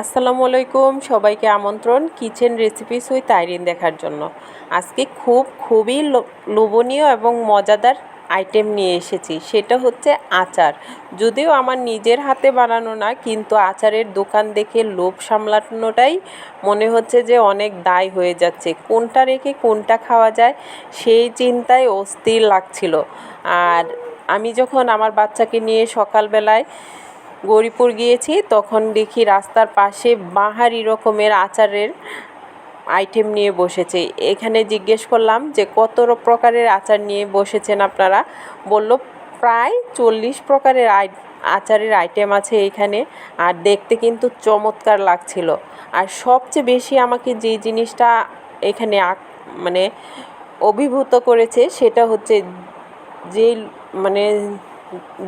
আসসালামু আলাইকুম, সবাইকে আমন্ত্রণ কিচেন রেসিপিস উইথ আইরিন দেখার জন্য। আজকে খুব, খুবই লোভনীয় এবং মজাদার আইটেম নিয়ে এসেছি, সেটা হচ্ছে আচার। যদিও আমার নিজের হাতে বানানো না, কিন্তু আচারের দোকান দেখে লোভ সামলানোটাই মনে হচ্ছে যে অনেক দায় হয়ে যাচ্ছে। কোনটা রেখে কোনটা খাওয়া যায়, সেই চিন্তায় অস্থির লাগছিল। আর আমি যখন আমার বাচ্চাকে নিয়ে সকালবেলায় গৌরীপুর গিয়েছি, তখন দেখি রাস্তার পাশে বাহারি রকমের আচারের আইটেম নিয়ে বসেছে। এখানে জিজ্ঞেস করলাম যে, কত প্রকারের আচার নিয়ে বসেছেন আপনারা? বলল, প্রায় চল্লিশ প্রকারের আই, আচারের আইটেম আছে এখানে, আর দেখতে কিন্তু চমৎকার লাগছিল। আর সবচেয়ে বেশি আমাকে যে জিনিসটা এখানে মানে অভিভূত করেছে, সেটা হচ্ছে যে মানে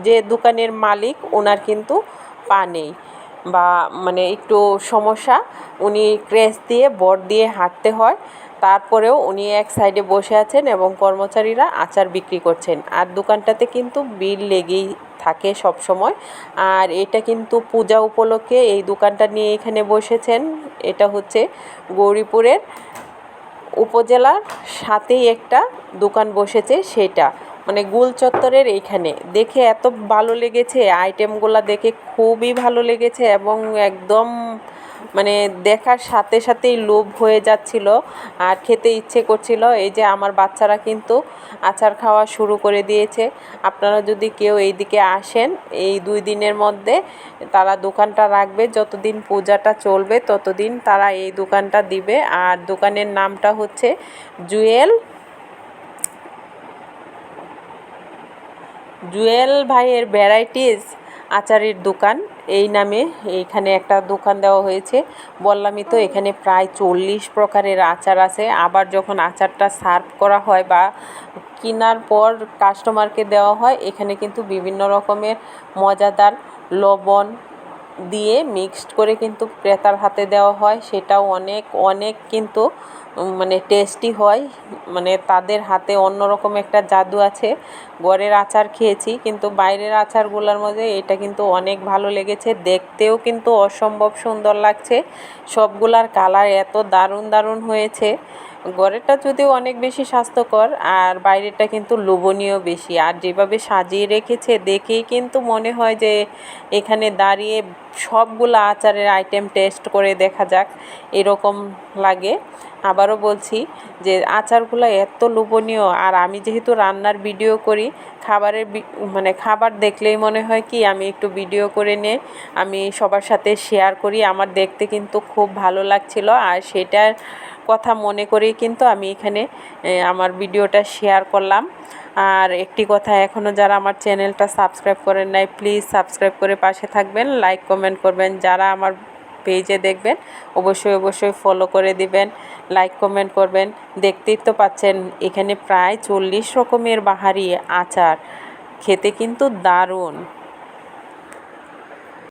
যে দোকানের মালিক, ওনার কিন্তু পা নেই বা মানে একটু সমস্যা। উনি ক্রেস দিয়ে বট দিয়ে হাঁটতে হয়। তারপরেও উনি এক সাইডে বসে আছেন এবং কর্মচারীরা আচার বিক্রি করছেন। আর দোকানটাতে কিন্তু বিল লেগেই থাকে সব সময় আর এটা কিন্তু পূজা উপলক্ষে এই দোকানটা নিয়ে এখানে বসেছেন। এটা হচ্ছে গৌরীপুরের উপজেলার সাথেই একটা দোকান বসেছে সেটা। মানে গুল চত্বরের এইখানে। দেখে এত ভালো লেগেছে আইটেমগুলো দেখে খুবই ভালো লেগেছে এবং একদম মানে দেখার সাথে সাথেই লোভ হয়ে যাচ্ছিল আর খেতে ইচ্ছে করছিল। এই যে আমার বাচ্চারা কিন্তু আচার খাওয়া শুরু করে দিয়েছে। আপনারা যদি কেউ এই দিকে আসেন, এই দুই দিনের মধ্যে তারা দোকানটা রাখবে। যতদিন পূজাটা চলবে, ততদিন তারা এই দোকানটা দিবে। আর দোকানের নামটা হচ্ছে জুয়েল জুয়েল ভাইয়ের ভ্যারাইটিস আচারের দোকান। এই নামে এইখানে একটা দোকান দেওয়া হয়েছে। বললামই তো এখানে প্রায় চল্লিশ প্রকারের আচার আছে। আবার যখন আচারটা সার্ভ করা হয় বা কেনার পর কাস্টমারকে দেওয়া হয়, এখানে কিন্তু বিভিন্ন রকমের মজাদার লবণ দিয়ে মিক্সড করে কিন্তু ক্রেতার হাতে দেওয়া হয়। সেটাও অনেক অনেক কিন্তু মানে টেস্টি হয়। মানে তাদের হাতে অন্যরকম একটা জাদু আছে। ঘরের আচার খেয়েছি, কিন্তু বাইরের আচারগুলোর মধ্যে এটা কিন্তু অনেক ভালো লেগেছে। দেখতেও কিন্তু অসম্ভব সুন্দর লাগছে। সবগুলার কালার এত দারুণ দারুণ হয়েছে। ঘরেরটা যদিও অনেক বেশি স্বাস্থ্যকর, আর বাইরেরটা কিন্তু লোভনীয় বেশি। আর যেভাবে সাজিয়ে রেখেছে, দেখেই কিন্তু মনে হয় যে এখানে দাঁড়িয়ে সবগুলো আচারের আইটেম টেস্ট করে দেখা যাক, এরকম লাগে। আবারও বলছি যে আচারগুলো এত লোভনীয়, আর আমি যেহেতু রান্নার ভিডিও করি, খাবারের মানে খাবার দেখলেই মনে হয় কি, আমি একটু ভিডিও করে নে, আমি সবার সাথে শেয়ার করি, আমার দেখতে কিন্তু খুব ভালো লাগছিল, আর সেটার কথা মনে করেই কিন্তু আমি এখানে আমার ভিডিওটা শেয়ার করলাম। আর একটি কথা এখনও যারা আমার চ্যানেলটা সাবস্ক্রাইব করেন নাই প্লিজ সাবস্ক্রাইব করে পাশে থাকবেন লাইক কমেন্ট করবেন। যারা আমার পেজে দেখবেন, অবশ্যই অবশ্যই ফলো করে দিবেন লাইক কমেন্ট করবেন। দেখতেই তো পাচ্ছেন, এখানে প্রায় চল্লিশ রকমের বাহারি আচার। খেতে কিন্তু দারুণ।